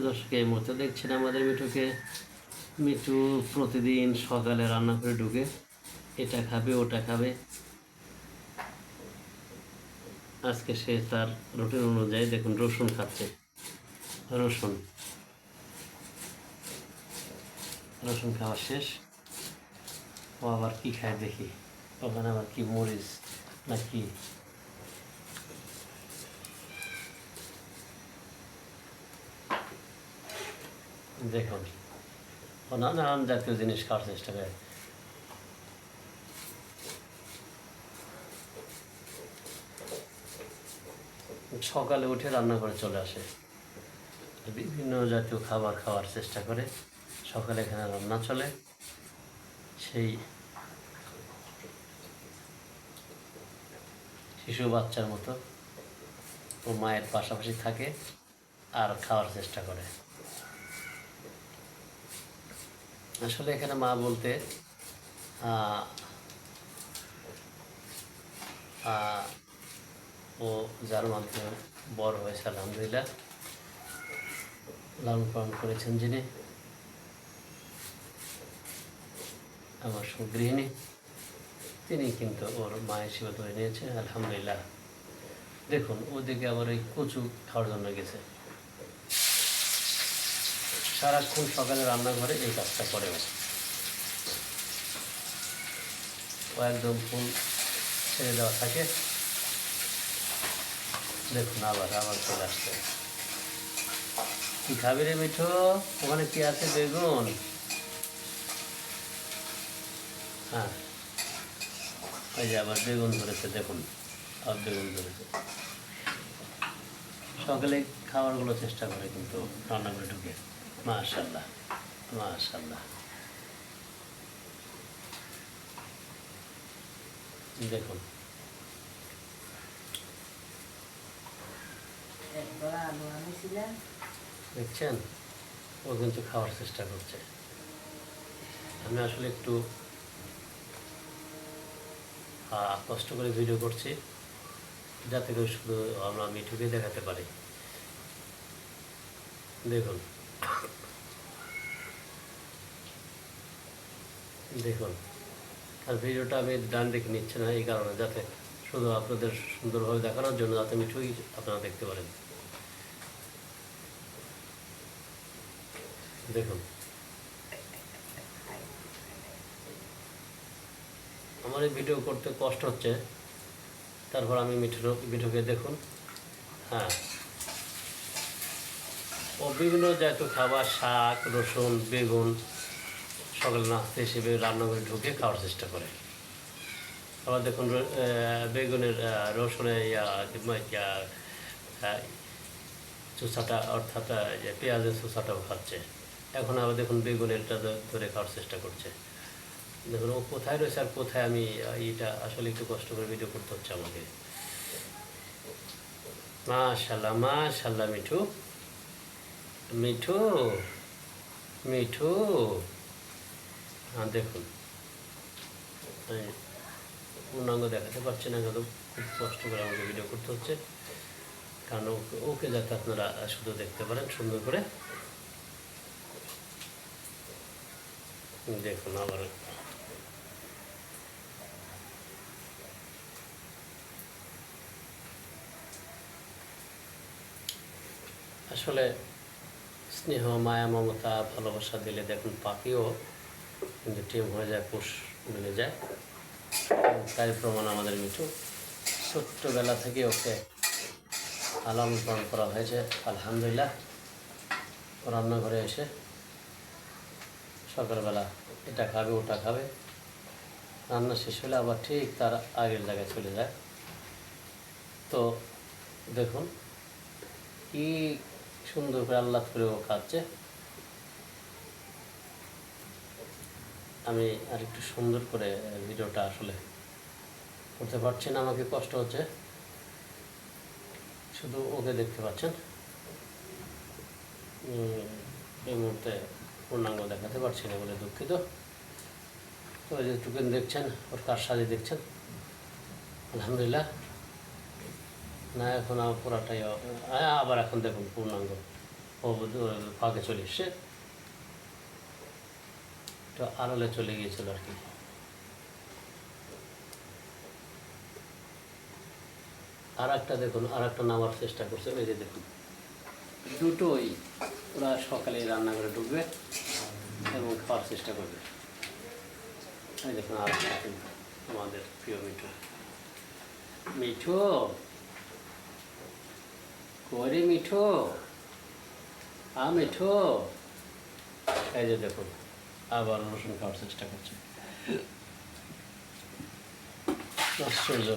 প্রিয় এই মুহূর্তে দেখছেন আমাদের মিঠুকে। মিঠু প্রতিদিন সকালে রান্না করে ঢুকে, এটা খাবে, ওটা খাবে। আজকে সে তার রুটিন অনুযায়ী দেখুন, রসুন খাচ্ছে। রসুন। রসুন খাওয়া শেষ। ও আবার কি খায় দেখি? ওখানে আবার কি মরিচ না কি দেখুন। ও নানান জাতীয় জিনিস খাওয়ার চেষ্টা করে সকালে উঠে রান্না করে চলে আসে। বিভিন্ন জাতীয় খাবার খাওয়ার চেষ্টা করে। সকালে এখানে রান্না চলে। সেই শিশু বাচ্চার মতো ও মায়ের পাশাপাশি থাকে আর খাওয়ার চেষ্টা করে। আসলে এখানে মা বলতে ও যার মাধ্যমে বড় হয়েছে, আলহামদুলিল্লাহ, লালন পালন করেছেন যিনি। আমার সুগৃহিণী তিনি কিন্তু ওর মা হিসেবে ধরে নিয়েছে আলহামদুলিল্লাহ। দেখুন, ওদিকে আবার ওই কচু খাওয়ার জন্য গেছে। সারাক্ষণ সকালে রান্নাঘরে এই কাজটা করে ও। একদম ফুল ছেড়ে দেওয়া থাকে। দেখুন আবার আবার চলে আসছে। কি খাবি রে মিঠো? ওখানে কি আছে বেগুন? হ্যাঁ। ওই যে আবার বেগুন ধরেছে, দেখুন। আবার বেগুন ধরেছে। সকালে খাবারগুলো চেষ্টা করে কিন্তু রান্না করে ঢুকে। মাশাল্লাহ মাশাল্লাহ দেখুন। দেখছেন? ও কিন্তু খাওয়ার চেষ্টা করছে। আমি আসলে একটু কষ্ট করে ভিডিও করছি যাতে করে শুধু আমরা মিঠুকে দেখাতে পারি। দেখুন। দেখুন, আর ভিডিওটা আমি ডান দিকে নিচ্ছি না, এই কারণে, যাতে শুধু আপনাদের সুন্দরভাবে দেখানোর জন্য যাতে মিঠুই আপনারা দেখতে পারেন। দেখুন। আমার এই ভিডিও করতে কষ্ট হচ্ছে। তারপর আমি মিঠু, মিঠুকে দেখুন। হ্যাঁ। ও বিভিন্ন জাতীয় খাবার, শাক, রসুন, বেগুন সকালে নাস্তা হিসেবে রান্নাঘরে ঢুকে খাওয়ার চেষ্টা করে। আবার দেখুন বেগুনের আহ, চুষাটা অর্থাৎ যে পেঁয়াজের চুষাটাও খাচ্ছে। এখন আবার দেখুন বেগুনেরটা ধরে খাওয়ার চেষ্টা করছে। দেখুন ও কোথায় রয়েছে আর কোথায় আমি এইটা আসলে একটু কষ্ট করে ভিডিও করতে হচ্ছে আমাকে। মাশাল্লাহ মাশাল্লাহ মিঠু। মিঠু মিঠু। হ্যাঁ দেখুন। পূর্ণাঙ্গ দেখাতে পারছি না কিন্তু খুব কষ্ট করে আমাকে ভিডিও করতে হচ্ছে। কারণ ওকে যাতে আপনারা শুধু দেখতে পারেন, সুন্দর করে। দেখুন আবার। আসলে স্নেহ, মায়া, মমতা, ভালোবাসা দিলে দেখুন পাখিও কিন্তু টিম হয়ে যায়, পুষ মিলে যায়। তাই প্রমাণ আমাদের মিঠু। ছোট্টবেলা থেকে ওকে লালন পালন করা হয়েছে, আলহামদুলিল্লাহ। রান্নাঘরে এসে সকালবেলা এটা খাবে, ওটা খাবে। রান্না শেষ হলে আবার ঠিক তার আগের জায়গায় চলে যায়। তো দেখুন, কি সুন্দর করে আল্লাহ করে ও খাচ্ছে আমি আর একটু সুন্দর করে ভিডিওটা আসলে করতে পারছি না, আমাকে কষ্ট হচ্ছে। শুধু ওকে দেখতে পাচ্ছেন। এই মুহূর্তে পূর্ণাঙ্গ দেখাতে পারছি না বলে দুঃখিত। তো যে টুকেন দেখছেন, ওর কার সাজে দেখছেন? আলহামদুলিল্লাহ। না, এখন পুরাটাই আবার এখন দেখুন পূর্ণাঙ্গ। ও, ও- ফাঁকে চলে এসছে। তো আড়ালে চলে গিয়েছিল আর কি। আর একটা দেখুন আর একটা নামার চেষ্টা করছে ওই যে দেখুন। দুটোই ওরা সকালে রান্নাঘরে ঢুকবে এবং খাওয়ার চেষ্টা করবে। এই দেখুন আর আমাদের প্রিয় মিঠু। মিঠু? করি মিঠু? আ মিঠু? এই যে দেখুন। আবার রসুন খাওয়ার চেষ্টা করছে। আশ্চর্য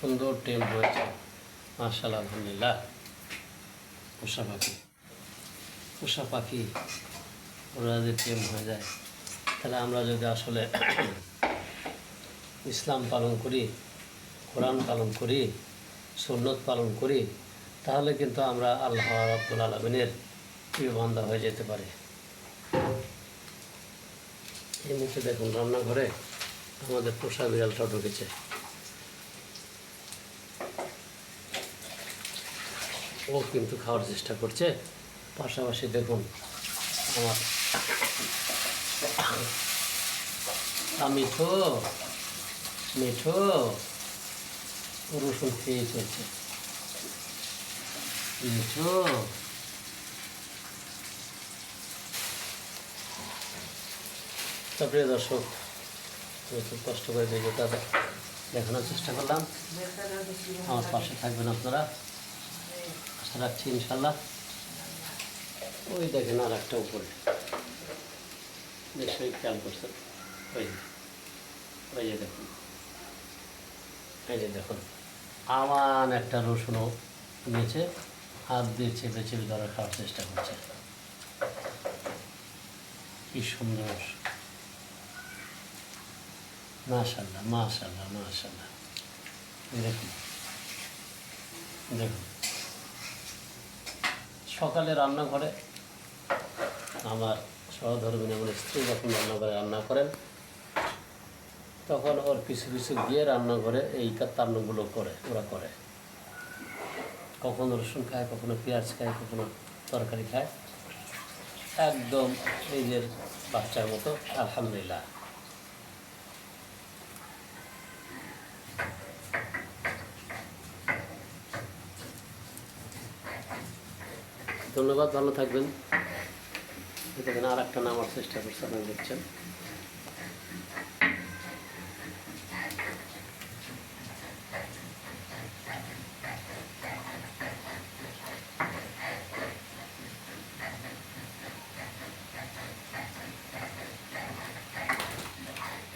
সুন্দর টেম হয়েছে মার্শাল আলহামদুলিল্লাহ। পোষা পাখি। পোষা পাখি, ওরা যদি টেম হয়ে যায়, তাহলে আমরা যদি আসলে ইসলাম পালন করি, কোরআন পালন করি, সুন্নত পালন করি, তাহলে কিন্তু আমরা আল্লাহ রাব্বুল আলমিনের প্রিয় বান্ধা হয়ে যেতে পারি। এই মুহূর্তে দেখুন, রান্নাঘরে আমাদের পোষা বিড়ালটা ঢুকেছে। ও কিন্তু খাওয়ার চেষ্টা করছে। পাশাপাশি দেখুন, আমার মিঠো, মিঠু, রসুন খেয়ে চলছে। মিঠু তো প্রিয় দর্শক খুব কষ্ট করে ভিডিওটা দেখানোর চেষ্টা করলাম। আমার পাশে থাকবেন আপনারা। আশা রাখছি ইনশাল্লাহ। ওই দেখেন আর একটা উপরে। নিশ্চয়ই খেয়াল করছেন? ওই ওই যে দেখুন। এই যে দেখুন, আমান একটা রসুনও নিয়েছে, হাত দিয়ে চেপে চেপে ধরা খাওয়ার চেষ্টা করছে। কি সুন্দর। মাশাল্লাহ মাশাল্লাহ মাশাল্লাহ দেখুন দেখুন। সকালে রান্নাঘরে আমার সহধর্মিনী আমার স্ত্রী যখন রান্নাঘরে রান্না করেন, তখন ওর পিছু পিছু গিয়ে রান্নাঘরে এই কান্নগুলো করে, ওরা করে। কখনো রসুন খায়, কখনো পেঁয়াজ খায়, কখনো তরকারি খায়। একদম নিজের বাচ্চার মতো, আলহামদুলিল্লাহ। ধন্যবাদ, ভালো থাকবেন। আর একটা নামার চেষ্টা করছে আপনারা দেখছেন।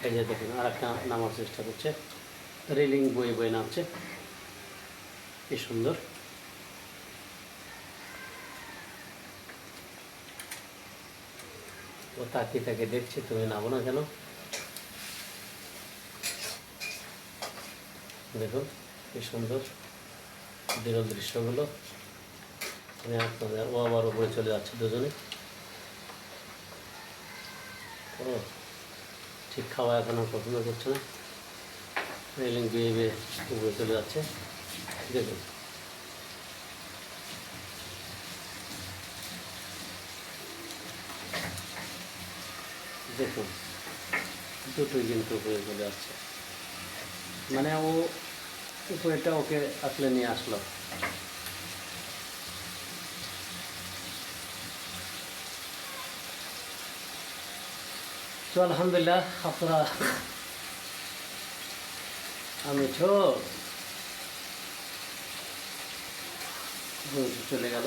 এই যে দেখুন, আর একটা নামার চেষ্টা করছে। রেলিং বয়ে বয়ে নামছে। কি সুন্দর। ও তাকিয়ে তাকে দেখছে, তুমি নামো না কেন? দেখুন, কি সুন্দর বিরল দৃশ্যগুলো। আপনাদের, ও আবার উপরে চলে যাচ্ছে দুজনে। ও, ঠিক খাওয়া এখন আর পছন্দ করছে না। রেলিং বিয়ে বিয়ে উপরে চলে যাচ্ছে। দেখুন দেখুন, দুটোই কিন্তু উপরে চলে আসছে। মানে ও উপরেটা ওকে আসলে নিয়ে আসলো। তো আলহামদুলিল্লাহ, আপনারা আমি ছোট চলে গেল।